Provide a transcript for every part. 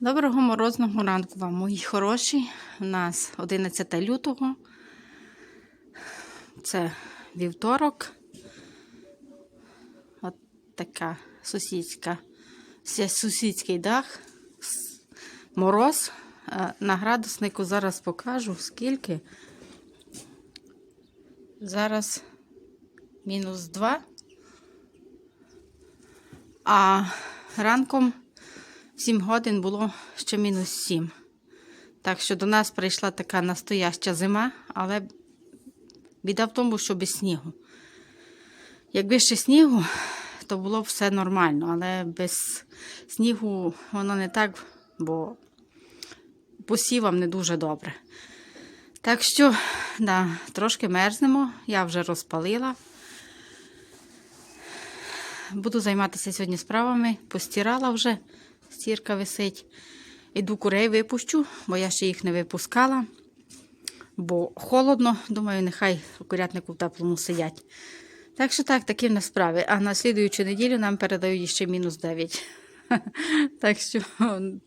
Доброго морозного ранку вам, мої хороші. У нас 11 лютого. Це вівторок. От така сусідська, сусідський дах. Мороз. Е, На градуснику зараз покажу скільки. Зараз мінус 2. А ранком 7 годин було ще мінус 7. Так що до нас прийшла така настояща зима, але біда в тому, що без снігу. Якби ще снігу, то було все нормально, але без снігу воно не так, бо посівам не дуже добре. Так що, да, трошки мерзнемо, я вже розпалила. Буду займатися сьогодні справами. Постирала вже, стірка висить. Іду курей випущу, бо я ще їх не випускала. Бо холодно, думаю, нехай у курятнику в теплому сидять. Так що так, такі в нас справи. А на слідуючу неділю нам передають ще мінус 9. Так що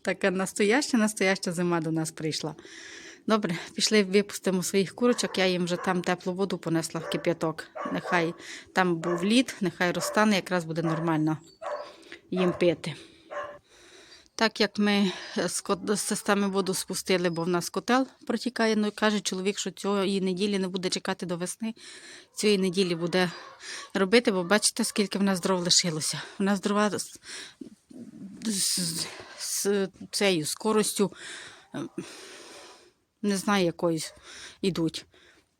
така настояща, настояща зима до нас прийшла. Добре, пішли випустимо своїх курочок, я їм вже там теплу воду понесла в кип'яток. Нехай там був лід, нехай розтане, якраз буде нормально їм пити. Так як ми з системи воду спустили, бо в нас котел протікає, ну каже чоловік, що цієї неділі не буде чекати до весни, цієї неділі буде робити, бо бачите, скільки в нас дров лишилося. У нас дрова з, з, з цією скоростю ем, не знаю, якоюсь ідуть.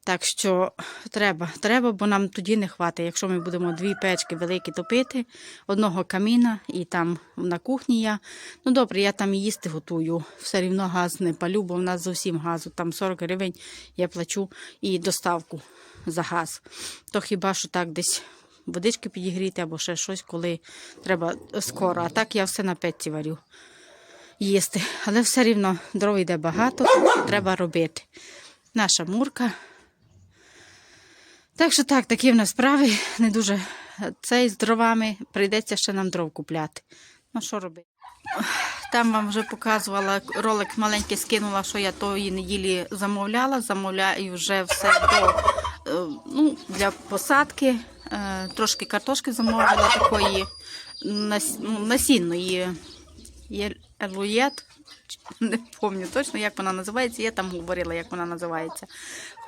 Так що треба, треба, бо нам тоді не хватить. Якщо ми будемо дві печки великі топити, одного каміна і там на кухні я. Ну добре, я там їсти готую. Все рівно газ не палю, бо в нас зовсім газу. Там 40 гривень я плачу і доставку за газ. То хіба що так десь водички підігріти або ще щось, коли треба скоро. А так я все на печці варю їсти. Але все рівно дров йде багато, треба робити. Наша мурка. Так що так, такі в нас справи. Не дуже цей з дровами. Прийдеться ще нам дров купляти. Ну, що робити? Там вам вже показувала ролик маленький скинула, що я тої неділі замовляла. Замовляю вже все до, е, ну, для посадки. Е, Трошки картошки замовила такої ну, насінної. Елуєт, не пам'ятаю точно, як вона називається. Я там говорила, як вона називається.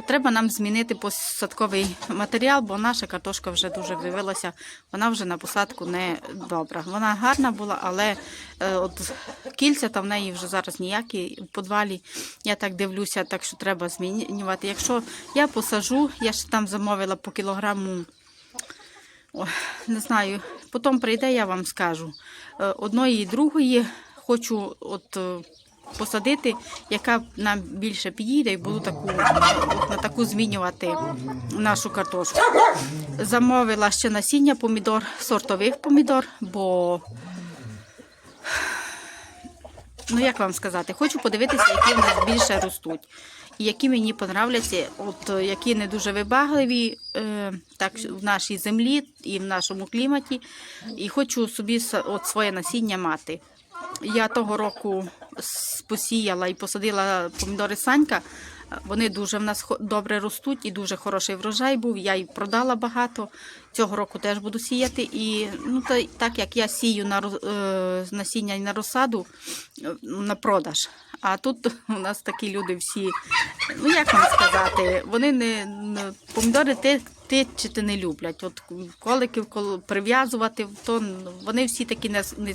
Треба нам змінити посадковий матеріал, бо наша картошка вже дуже вивелася. Вона вже на посадку не добра. Вона гарна була, але е, от кільця там в неї вже зараз ніякі в подвалі. Я так дивлюся, так що треба змінювати. Якщо я посажу, я ще там замовила по кілограму. Ой, не знаю, потім прийде, я вам скажу. Е, Одної і другої хочу от е, посадити, яка нам більше підійде, і буду таку, на таку змінювати нашу картошку. Замовила ще насіння помідор, сортових помідор, бо ну як вам сказати, хочу подивитися, які в нас більше ростуть. І які мені понравляться, от які не дуже вибагливі е, так в нашій землі і в нашому кліматі. І хочу собі от своє насіння мати. Я того року посіяла і посадила помідори Санька. Вони дуже в нас добре ростуть і дуже хороший врожай був. Я й продала багато. Цього року теж буду сіяти. І ну, та, так як я сію на е, насіння і на розсаду на продаж. А тут у нас такі люди всі, ну як вам сказати, вони не- помідори ти, ти чи ти не люблять. От коликів кол- прив'язувати, то вони всі такі не, не,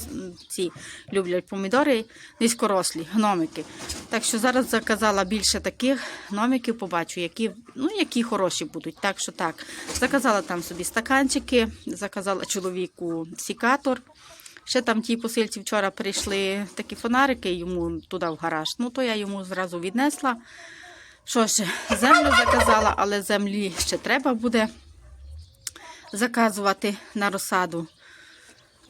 ці люблять помідори низькорослі, гномики. Так що зараз заказала більше таких гномиків, побачу, які, ну, які хороші будуть. Так що так. Заказала там собі стаканчики, заказала чоловіку сікатор. Ще там ті посильці вчора прийшли такі фонарики йому туди в гараж. Ну, то я йому зразу віднесла. Що ще, землю заказала, але землі ще треба буде заказувати на розсаду.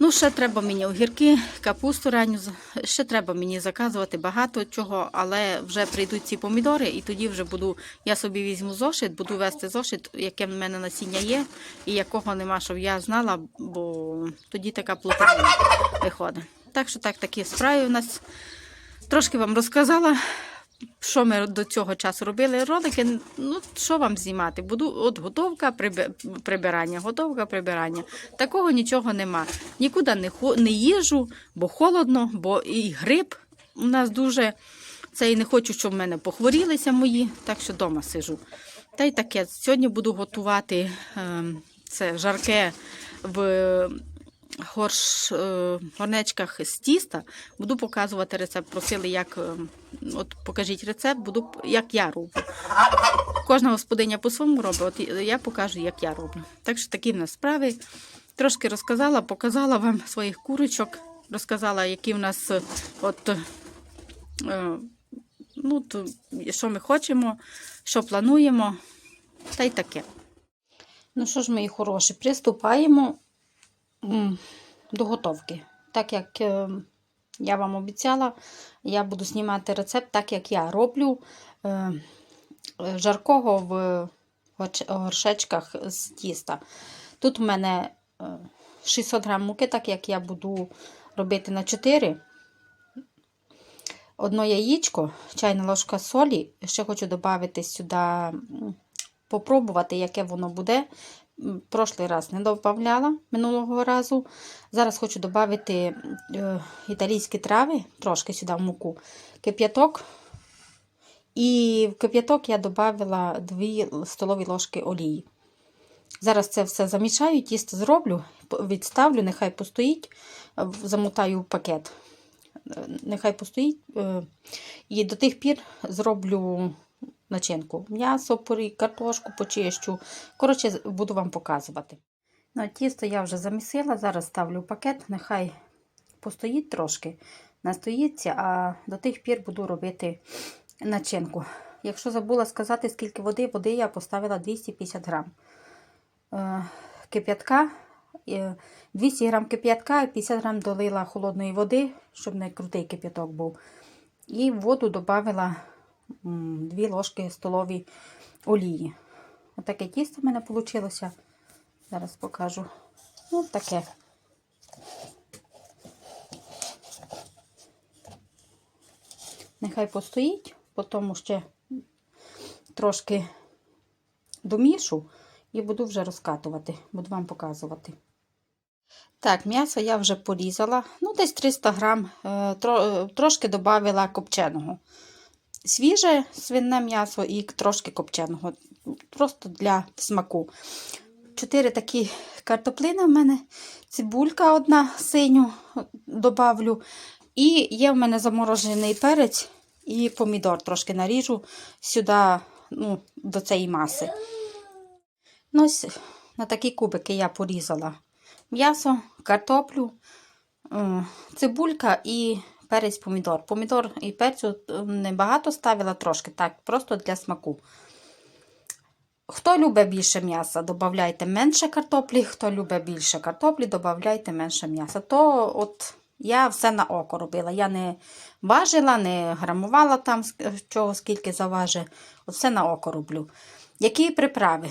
Ну, ще треба мені огірки, капусту ранню. Ще треба мені заказувати багато чого, але вже прийдуть ці помідори, і тоді вже буду. Я собі візьму зошит, буду вести зошит, яке в мене насіння є, і якого нема, щоб я знала, бо тоді така плотина виходить. Так що так, такі справи у нас Трошки вам розказала, що ми до цього часу робили. Ролики, ну що вам знімати? Буду от готовка, приби- прибирання, готовка, прибирання. Такого нічого нема. Нікуди не, не їжу, бо холодно, бо і грип у нас дуже. Це і не хочу, щоб в мене похворілися мої, так що вдома сижу. Та й таке. Сьогодні буду готувати ем, це жарке в горш, е, горнечках з тіста. Буду показувати рецепт. Просили, як ем, от покажіть рецепт, буду як я роблю. Кожна господиня по-своєму робить, от я покажу, як я роблю. Так що такі в нас справи. Трошки розказала, показала вам своїх курочок, розказала, які в нас е, от. е, Ну, то, що ми хочемо, що плануємо, та й таке. Ну що ж, мої хороші, приступаємо до готовки. Так як е, я вам обіцяла, я буду знімати рецепт так, як я роблю е, е, жаркого в горшечках з тіста. Тут у мене е, 600 грам муки, так як я буду робити на 4. Одно яєчко, чайна ложка солі. Ще хочу додати сюди, попробувати, яке воно буде. Прошлий раз не додавала минулого разу. Зараз хочу додати е, італійські трави, трошки сюди в муку, кип'яток. І в кип'яток я додала 2 столові ложки олії. Зараз це все замішаю, тісто зроблю, відставлю, нехай постоїть, е, замотаю пакет. Е, Нехай постоїть. І до тих пір зроблю начинку. М'ясо, порі, картошку почищу. Коротше, буду вам показувати. Ну, тісто я вже замісила, зараз ставлю в пакет, нехай постоїть трошки, настоїться, а до тих пір буду робити начинку. Якщо забула сказати, скільки води, води я поставила 250 грам. Е, Кип'ятка, е, 200 грам кип'ятка і 50 грам долила холодної води, щоб не крутий кип'яток був. І воду додала 2 ложки столові олії. Отаке тісто в мене вийшло. Зараз покажу. Ось таке. Нехай постоїть, потім ще трошки домішу і буду вже розкатувати, буду вам показувати. Так, м'ясо я вже порізала, ну десь 300 грам, е, трошки додала копченого. Свіже свине м'ясо і трошки копченого, просто для смаку. Чотири такі картоплини в мене, цибулька одна синю добавлю. І є в мене заморожений перець і помідор трошки наріжу сюди, ну, до цієї маси. Ну, ось на такі кубики я порізала м'ясо, картоплю, е, цибулька і перець помідор. Помідор і перцю небагато ставила трошки, так, просто для смаку. Хто любить більше м'яса, додавайте менше картоплі. Хто любить більше картоплі, додавайте менше м'яса. То от я все на око робила. Я не важила, не грамувала там чого, скільки заважить. От все на око роблю. Які приправи?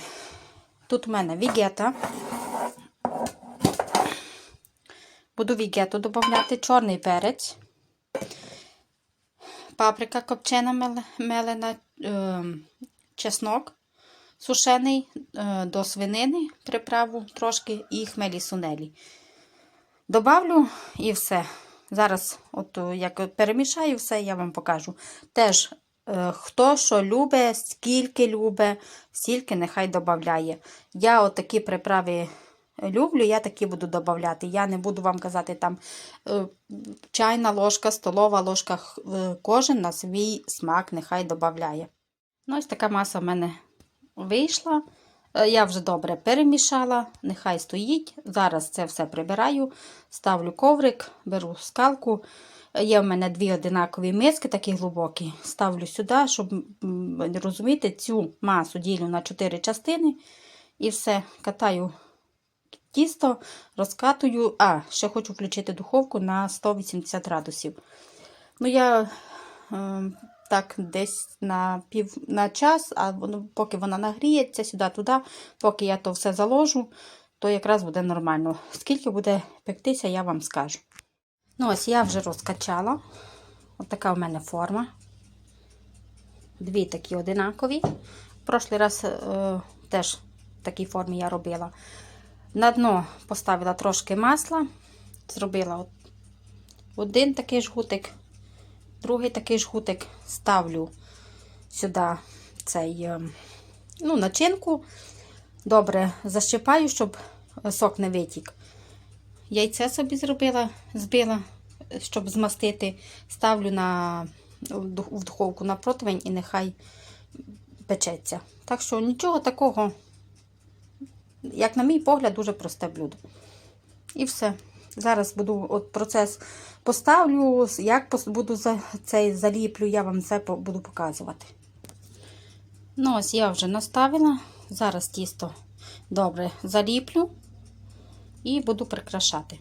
Тут у мене вігета. Буду вігету додати, чорний перець, паприка копчена мелена, е, чеснок сушений е, до свинини, приправу трошки і хмелі сунелі. Добавлю і все. Зараз, от е, як перемішаю все, я вам покажу. Теж, е, хто що любить, скільки любить, стільки нехай додає. Я от такі приправи люблю, я такі буду додавати. Я не буду вам казати там е, чайна ложка, столова ложка, е, кожен на свій смак нехай додає. Ну, ось така маса в мене вийшла. Е, Я вже добре перемішала, нехай стоїть. Зараз це все прибираю, ставлю коврик, беру скалку. Є в мене дві одинакові миски, такі глибокі. Ставлю сюди, щоб розуміти, цю масу ділю на 4 частини. І все, катаю тісто, розкатую. А, ще хочу включити духовку на 180 градусів. Ну, я е, так десь на пів на час, а воно, поки вона нагріється сюди-туди, поки я то все заложу, то якраз буде нормально. Скільки буде пектися, я вам скажу. Ну, ось я вже розкачала. От така в мене форма. Дві такі одинакові. Прошлий раз е, теж в такій формі я робила. На дно поставила трошки масла, зробила один такий жгутик, другий такий жгутик, ставлю сюди цей, е, ну, начинку. Добре защипаю, щоб сок не витік. Яйце собі зробила, збила, щоб змастити. Ставлю на, в духовку на противень і нехай печеться. Так що нічого такого, як на мій погляд, дуже просте блюдо. І все. Зараз буду от процес поставлю, як буду цей заліплю, я вам по- буду показувати. Ну, ось я вже наставила. Зараз тісто добре заліплю і буду прикрашати.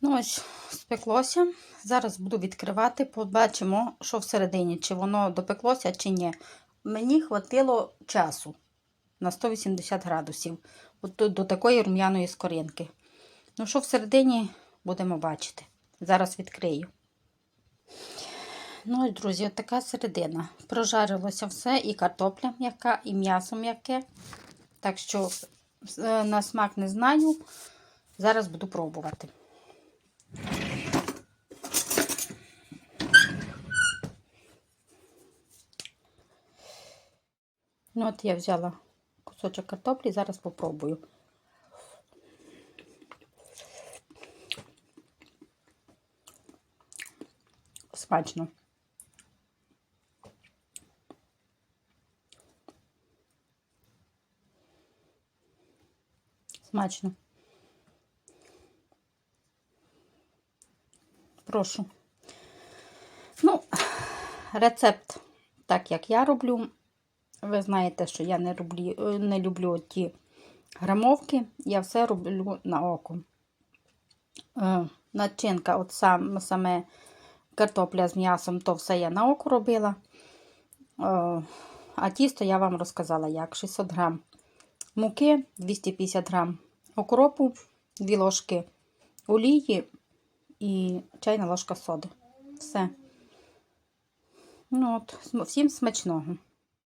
Ну, ось спеклося. Зараз буду відкривати, побачимо, що всередині, чи воно допеклося, чи ні. Мені хватило часу на 180 градусів от до, до такої рум'яної скоринки. Ну, що всередині, будемо бачити. Зараз відкрию. Ну, ось, друзі, от така середина. Прожарилося все, і картопля м'яка, і м'ясо м'яке. Так що е, на смак не знаю. Зараз буду пробувати. Ну, от я взяла кусочок картоплі, зараз попробую. Смачно. Смачно. Прошу. Ну, рецепт, так як я роблю. Ви знаєте, що я не люблю, е, не люблю ті грамовки. Я все роблю на око. Е, Начинка, от сам, саме картопля з м'ясом, то все я на око робила. Е, А тісто я вам розказала, як 600 грам муки, 250 грам окропу, 2 ложки олії і чайна ложка соди. Все. Ну от, всім смачного.